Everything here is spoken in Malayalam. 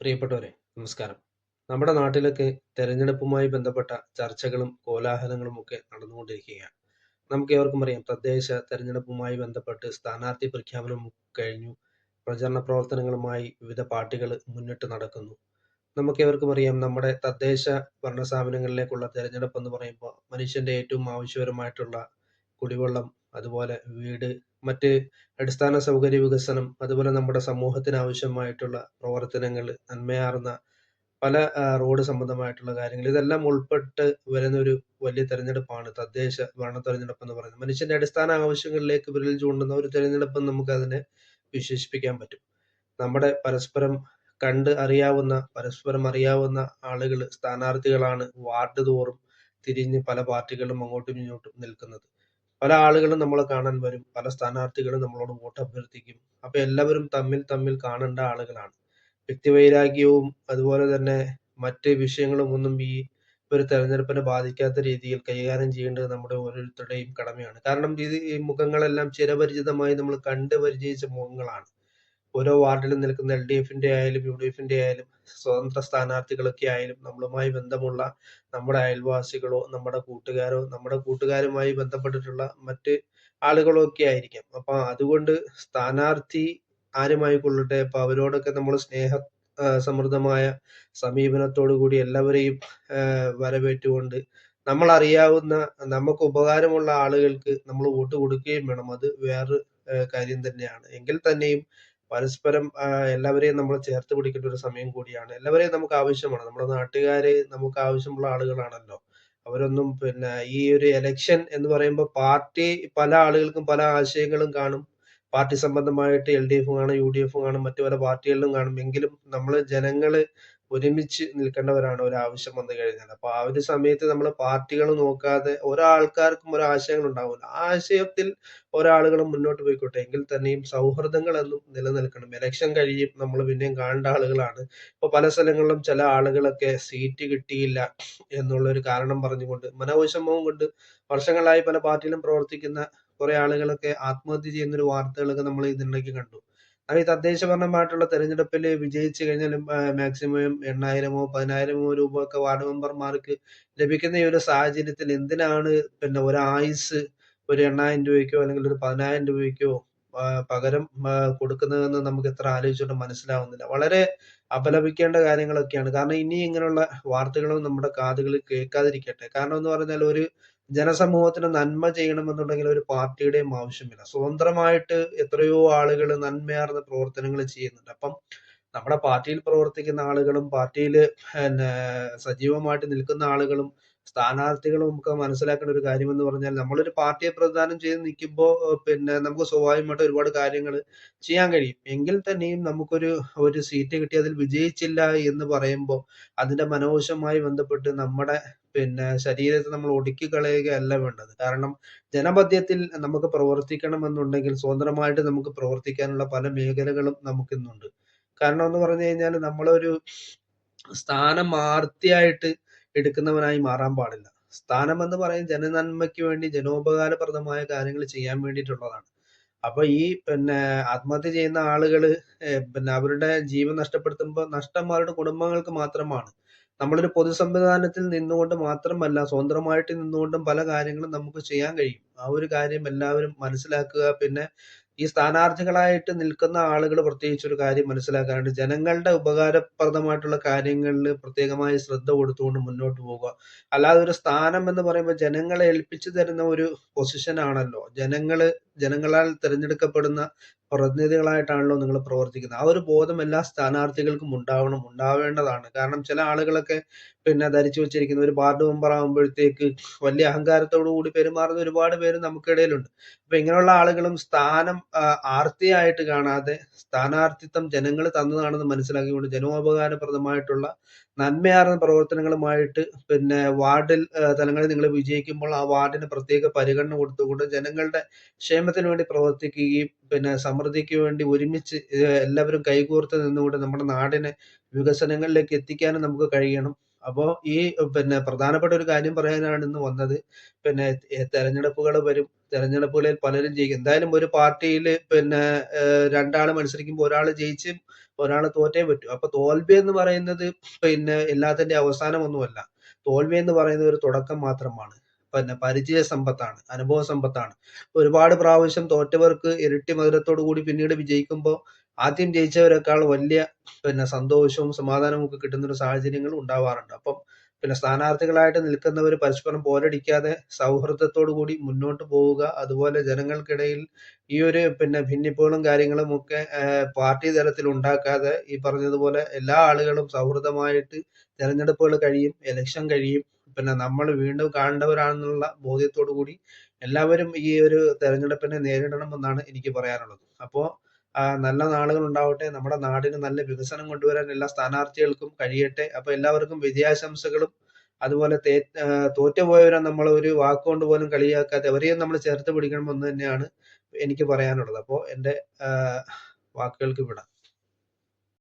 പ്രിയപ്പെട്ടവരെ നമസ്കാരം. നമ്മുടെ നാട്ടിലൊക്കെ തെരഞ്ഞെടുപ്പുമായി ബന്ധപ്പെട്ട ചർച്ചകളും കോലാഹലങ്ങളും ഒക്കെ നടന്നുകൊണ്ടിരിക്കുകയാണ്. നമുക്ക് ഏവർക്കും അറിയാം തദ്ദേശ തെരഞ്ഞെടുപ്പുമായി ബന്ധപ്പെട്ട് സ്ഥാനാർത്ഥി പ്രഖ്യാപനം കഴിഞ്ഞു. പ്രചരണ പ്രവർത്തനങ്ങളുമായി വിവിധ പാർട്ടികൾ മുന്നിട്ട് നടക്കുന്നു. നമുക്ക് ഏവർക്കും അറിയാം നമ്മുടെ തദ്ദേശ ഭരണ സ്ഥാപനങ്ങളിലേക്കുള്ള തെരഞ്ഞെടുപ്പ് എന്ന് പറയുമ്പോൾ മനുഷ്യന്റെ ഏറ്റവും ആവശ്യപരമായിട്ടുള്ള കുടിവെള്ളം അതുപോലെ വീട് മറ്റ് അടിസ്ഥാന സൗകര്യ വികസനം അതുപോലെ നമ്മുടെ സമൂഹത്തിന് ആവശ്യമായിട്ടുള്ള പ്രവർത്തനങ്ങൾ നന്മയാർന്ന പല റോഡ് സംബന്ധമായിട്ടുള്ള കാര്യങ്ങൾ. ഇതെല്ലാം ഉൾപ്പെട്ട് വരുന്ന ഒരു വലിയ തെരഞ്ഞെടുപ്പാണ് തദ്ദേശ ഭരണ തെരഞ്ഞെടുപ്പ് എന്ന് പറയുന്നത്. മനുഷ്യന്റെ അടിസ്ഥാന ആവശ്യങ്ങളിലേക്ക് വിരൽ ചൂണ്ടുന്ന ഒരു തെരഞ്ഞെടുപ്പ് നമുക്ക് അതിനെ വിശേഷിപ്പിക്കാൻ പറ്റും. നമ്മുടെ പരസ്പരം കണ്ട് അറിയാവുന്ന പരസ്പരം അറിയാവുന്ന ആളുകൾ സ്ഥാനാർത്ഥികളാണ് വാർഡ് തോറും തിരിഞ്ഞ് പല പാർട്ടികളും അങ്ങോട്ടും ഇങ്ങോട്ടും നിൽക്കുന്നത്. പല ആളുകളും നമ്മളെ കാണാൻ വരും. പല സ്ഥാനാർത്ഥികളും നമ്മളോട് വോട്ട് അഭ്യർത്ഥിക്കും. അപ്പൊ എല്ലാവരും തമ്മിൽ തമ്മിൽ കാണേണ്ട ആളുകളാണ്. വ്യക്തിവൈരാഗ്യവും അതുപോലെ തന്നെ മറ്റ് വിഷയങ്ങളും ഒന്നും ഈ ഒരു തെരഞ്ഞെടുപ്പിനെ ബാധിക്കാത്ത രീതിയിൽ കൈകാര്യം ചെയ്യേണ്ടത് നമ്മുടെ ഓരോരുത്തരുടെയും കടമയാണ്. കാരണം ഇത് ഈ മുഖങ്ങളെല്ലാം ചിരപരിചിതമായി നമ്മൾ കണ്ട് പരിചയിച്ച മുഖങ്ങളാണ്. ഓരോ വാർഡിലും നിൽക്കുന്ന എൽ ഡി എഫിന്റെ ആയാലും യു ഡി ആയാലും സ്വതന്ത്ര സ്ഥാനാർത്ഥികളൊക്കെ ആയാലും നമ്മളുമായി ബന്ധമുള്ള നമ്മുടെ അയൽവാസികളോ നമ്മുടെ കൂട്ടുകാരോ നമ്മുടെ കൂട്ടുകാരുമായി ബന്ധപ്പെട്ടിട്ടുള്ള മറ്റ് ആളുകളോ ഒക്കെ ആയിരിക്കാം. അപ്പൊ അതുകൊണ്ട് സ്ഥാനാർത്ഥി ആരുമായി കൊള്ളട്ടെ? അപ്പൊ അവരോടൊക്കെ നമ്മൾ സ്നേഹ സമൃദ്ധമായ സമീപനത്തോടു കൂടി എല്ലാവരെയും വരവേറ്റുകൊണ്ട് നമ്മൾ അറിയാവുന്ന നമുക്ക് ഉപകാരമുള്ള ആളുകൾക്ക് നമ്മൾ വോട്ട് കൊടുക്കുകയും വേണം. അത് വേറൊരു കാര്യം തന്നെയാണ്. എങ്കിൽ തന്നെയും പരസ്പരം എല്ലാവരെയും നമ്മൾ ചേർത്ത് പിടിക്കേണ്ട ഒരു സമയം കൂടിയാണ്. എല്ലാവരെയും നമുക്ക് ആവശ്യമാണ്. നമ്മുടെ നാട്ടുകാരെ നമുക്ക് ആവശ്യമുള്ള ആളുകളാണല്ലോ. അവരൊന്നും പിന്നെ ഈ ഒരു എലക്ഷൻ എന്ന് പറയുമ്പോൾ പാർട്ടി പല ആളുകൾക്കും പല ആശയങ്ങളും കാണും. പാർട്ടി സംബന്ധമായിട്ട് എൽ ഡി എഫും കാണും യു ഡി എഫും കാണും മറ്റു പല പാർട്ടികളിലും കാണും. എങ്കിലും നമ്മൾ ജനങ്ങൾ ഒരുമിച്ച് നിൽക്കേണ്ടവരാണ് ഒരു ആവശ്യം വന്നു കഴിഞ്ഞാൽ. അപ്പൊ ആ ഒരു സമയത്ത് നമ്മൾ പാർട്ടികൾ നോക്കാതെ ഒരാൾക്കാർക്കും ഓരോ ആശയങ്ങൾ ഉണ്ടാവില്ല ആ ആശയത്തിൽ ഒരാളുകൾ മുന്നോട്ട് പോയിക്കോട്ടെ. എങ്കിൽ തന്നെയും സൗഹൃദങ്ങൾ എന്നും നിലനിൽക്കണം. ഇലക്ഷൻ കഴിയും നമ്മൾ പിന്നെയും കാണേണ്ട ആളുകളാണ്. ഇപ്പൊ പല സ്ഥലങ്ങളിലും ചില ആളുകളൊക്കെ സീറ്റ് കിട്ടിയില്ല എന്നുള്ള ഒരു കാരണം പറഞ്ഞുകൊണ്ട് മനോവിഷമവും കൊണ്ട് വർഷങ്ങളായി പല പാർട്ടിയിലും പ്രവർത്തിക്കുന്ന കുറെ ആളുകളൊക്കെ ആത്മഹത്യ ചെയ്യുന്ന ഒരു വാർത്തകളൊക്കെ നമ്മൾ ഇതിനിടയ്ക്ക് കണ്ടു. അത് തദ്ദേശഭരണമായിട്ടുള്ള തെരഞ്ഞെടുപ്പിൽ വിജയിച്ചു കഴിഞ്ഞാൽ മാക്സിമം എണ്ണായിരമോ പതിനായിരമോ രൂപ ഒക്കെ വാർഡ് മെമ്പർമാർക്ക് ലഭിക്കുന്ന ഈ ഒരു സാഹചര്യത്തിൽ എന്തിനാണ് പിന്നെ ഒരു ആയുസ് ഒരു എണ്ണായിരം രൂപയ്ക്കോ അല്ലെങ്കിൽ ഒരു പതിനായിരം രൂപയ്ക്കോ പകരം കൊടുക്കുന്നതെന്ന് നമുക്ക് എത്ര ആലോചിച്ചുകൊണ്ട് മനസ്സിലാവുന്നില്ല. വളരെ അപലപിക്കേണ്ട കാര്യങ്ങളൊക്കെയാണ്. കാരണം ഇനി ഇങ്ങനെയുള്ള വാർത്തകളും നമ്മുടെ കാതുകളിൽ കേൾക്കാതിരിക്കട്ടെ. കാരണം എന്ന് പറഞ്ഞാൽ ഒരു ജനസമൂഹത്തിന് നന്മ ചെയ്യണമെന്നുണ്ടെങ്കിൽ ഒരു പാർട്ടിയുടെയും ആവശ്യമില്ല. സ്വതന്ത്രമായിട്ട് എത്രയോ ആളുകൾ നന്മയാർന്ന പ്രവർത്തനങ്ങൾ ചെയ്യുന്നുണ്ട്. അപ്പം നമ്മുടെ പാർട്ടിയിൽ പ്രവർത്തിക്കുന്ന ആളുകളും പാർട്ടിയിൽ പിന്നെ സജീവമായിട്ട് നിൽക്കുന്ന ആളുകളും സ്ഥാനാർത്ഥികളും നമുക്ക് മനസ്സിലാക്കേണ്ട ഒരു കാര്യം എന്ന് പറഞ്ഞാൽ നമ്മളൊരു പാർട്ടിയെ പ്രതിദാനം ചെയ്ത് നിൽക്കുമ്പോൾ പിന്നെ നമുക്ക് സ്വാഭാവികമായിട്ട് ഒരുപാട് കാര്യങ്ങൾ ചെയ്യാൻ കഴിയും. എങ്കിൽ തന്നെയും നമുക്കൊരു ഒരു സീറ്റ് കിട്ടി അതിൽ വിജയിച്ചില്ല എന്ന് പറയുമ്പോൾ അതിന്റെ മനോശമായി ബന്ധപ്പെട്ട് നമ്മുടെ പിന്നെ ശരീരത്തെ നമ്മൾ ഒടുക്കി കളയുകയല്ല വേണ്ടത്. കാരണം ജനമധ്യത്തിൽ നമുക്ക് പ്രവർത്തിക്കണമെന്നുണ്ടെങ്കിൽ സ്വതന്ത്രമായിട്ട് നമുക്ക് പ്രവർത്തിക്കാനുള്ള പല മേഖലകളും നമുക്കിന്നുണ്ട്. കാരണം എന്ന് പറഞ്ഞു കഴിഞ്ഞാൽ നമ്മളൊരു സ്ഥാനം ആർത്തിയായിട്ട് എടുക്കുന്നവനായി മാറാൻ പാടില്ല. സ്ഥാനം എന്ന് പറയുന്നത് ജനനന്മയ്ക്ക് വേണ്ടി ജനോപകാരപ്രദമായ കാര്യങ്ങൾ ചെയ്യാൻ വേണ്ടിയിട്ടുള്ളതാണ്. അപ്പൊ ഈ പിന്നെ ആത്മഹത്യ ചെയ്യുന്ന ആളുകൾ പിന്നെ അവരുടെ ജീവൻ നഷ്ടപ്പെടുത്തുമ്പോൾ നഷ്ടം അവരുടെ കുടുംബങ്ങൾക്ക് മാത്രമാണ്. നമ്മളൊരു പൊതു സംവിധാനത്തിൽ നിന്നുകൊണ്ട് മാത്രമല്ല സ്വതന്ത്രമായിട്ട് നിന്നുകൊണ്ടും പല കാര്യങ്ങളും നമുക്ക് ചെയ്യാൻ കഴിയും. ആ ഒരു കാര്യം എല്ലാവരും മനസ്സിലാക്കുക പിന്നെ ഈ സ്ഥാനാർത്ഥികളായിട്ട് നിൽക്കുന്ന ആളുകൾ പ്രത്യേകിച്ച് ഒരു കാര്യം മനസ്സിലാക്കാറുണ്ട്. ജനങ്ങളുടെ ഉപകാരപ്രദമായിട്ടുള്ള കാര്യങ്ങളിൽ പ്രത്യേകമായി ശ്രദ്ധ കൊടുത്തുകൊണ്ട് മുന്നോട്ട് പോകുക. അല്ലാതെ ഒരു സ്ഥാനം എന്ന് പറയുമ്പോൾ ജനങ്ങളെ ഏൽപ്പിച്ചു തരുന്ന ഒരു പൊസിഷൻ ആണല്ലോ. ജനങ്ങൾ ജനങ്ങളാൽ തിരഞ്ഞെടുക്കപ്പെടുന്ന പ്രതിനിധികളായിട്ടാണല്ലോ നിങ്ങൾ പ്രവർത്തിക്കുന്നത്. ആ ഒരു ബോധം എല്ലാ സ്ഥാനാർത്ഥികൾക്കും ഉണ്ടാവണം ഉണ്ടാവേണ്ടതാണ്. കാരണം ചില ആളുകളൊക്കെ പിന്നെ ധരിച്ചു വെച്ചിരിക്കുന്ന ഒരു വാർഡ് മെമ്പർ ആകുമ്പോഴത്തേക്ക് വലിയ അഹങ്കാരത്തോടു കൂടി പെരുമാറുന്ന ഒരുപാട് പേര് നമുക്കിടയിലുണ്ട്. അപ്പൊ ഇങ്ങനെയുള്ള ആളുകളും സ്ഥാനം ആർത്തിയായിട്ട് കാണാതെ സ്ഥാനാർത്ഥിത്വം ജനങ്ങൾ തന്നതാണെന്ന് മനസ്സിലാക്കിക്കൊണ്ട് ജനോപകാരപ്രദമായിട്ടുള്ള നന്മയാർന്ന പ്രവർത്തനങ്ങളുമായിട്ട് പിന്നെ വാർഡിൽ തലങ്ങളിൽ നിങ്ങൾ വിജയിക്കുമ്പോൾ ആ വാർഡിന് പ്രത്യേക പരിഗണന കൊടുത്തുകൊണ്ട് ജനങ്ങളുടെ ക്ഷേമത്തിന് വേണ്ടി പ്രവർത്തിക്കുകയും പിന്നെ സമൃദ്ധിക്ക് വേണ്ടി ഒരുമിച്ച് എല്ലാവരും കൈകോർത്ത് നിന്നുകൊണ്ട് നമ്മുടെ നാടിനെ വികസനങ്ങളിലേക്ക് എത്തിക്കാനും നമുക്ക് കഴിയണം അപ്പോൾ ഈ പിന്നെ പ്രധാനപ്പെട്ട ഒരു കാര്യം പറയാനാണ് ഇന്ന് വന്നത് പിന്നെ തെരഞ്ഞെടുപ്പുകൾ വരും തെരഞ്ഞെടുപ്പുകളിൽ പലരും ജയിക്കും എന്തായാലും ഒരു പാർട്ടിയിൽ പിന്നെ രണ്ടാൾ മത്സരിക്കുമ്പോൾ ഒരാൾ ജയിച്ച് ഒരാൾ തോറ്റേ പറ്റൂ. അപ്പൊ തോൽവി എന്ന് പറയുന്നത് പിന്നെ എല്ലാത്തിന്റെയും അവസാനമൊന്നുമല്ല. തോൽവി എന്ന് പറയുന്നത് ഒരു തുടക്കം മാത്രമാണ്. പിന്നെ പരിചയ സമ്പത്താണ്, അനുഭവ സമ്പത്താണ്. ഒരുപാട് പ്രാവശ്യം തോറ്റവർക്ക് ഇരട്ടി മധുരത്തോടു കൂടി പിന്നീട് വിജയിക്കുമ്പോൾ ആദ്യം ജയിച്ചവരെക്കാൾ വലിയ പിന്നെ സന്തോഷവും സമാധാനവും ഒക്കെ കിട്ടുന്ന ഒരു സാഹചര്യങ്ങൾ ഉണ്ടാവാറുണ്ട്. അപ്പം പിന്നെ സ്ഥാനാർത്ഥികളായിട്ട് നിൽക്കുന്നവർ പരസ്പരം പോരടിക്കാതെ സൗഹൃദത്തോടു കൂടി മുന്നോട്ട് പോവുക. അതുപോലെ ജനങ്ങൾക്കിടയിൽ ഈ ഒരു പിന്നെ ഭിന്നിപ്പുകളും കാര്യങ്ങളും ഒക്കെ പാർട്ടി തലത്തിൽ ഉണ്ടാക്കാതെ ഈ പറഞ്ഞതുപോലെ എല്ലാ ആളുകളും സൗഹൃദമായിട്ട് തെരഞ്ഞെടുപ്പുകൾ കഴിയും, എലക്ഷൻ കഴിയും. പിന്നെ നമ്മൾ വീണ്ടും കാണേണ്ടവരാണെന്നുള്ള ബോധ്യത്തോടു കൂടി എല്ലാവരും ഈ ഒരു തെരഞ്ഞെടുപ്പിനെ നേരിടണമെന്നാണ് എനിക്ക് പറയാനുള്ളത്. അപ്പോ നല്ല നാളുകൾ ഉണ്ടാവട്ടെ. നമ്മുടെ നാടിന് നല്ല വികസനം കൊണ്ടുവരാൻ എല്ലാ സ്ഥാനാർത്ഥികൾക്കും കഴിയട്ടെ. അപ്പൊ എല്ലാവർക്കും വിജയാശംസകളും അതുപോലെ തേ തോറ്റുപോയവരെ നമ്മൾ ഒരു വാക്കുകൊണ്ട് പോലും കളിയാക്കാതെ അവരെയും നമ്മൾ ചേർത്ത് പിടിക്കണമെന്ന് തന്നെയാണ് എനിക്ക് പറയാനുള്ളത്. അപ്പോൾ ആഹ് വാക്കുകൾക്ക് വിടാം.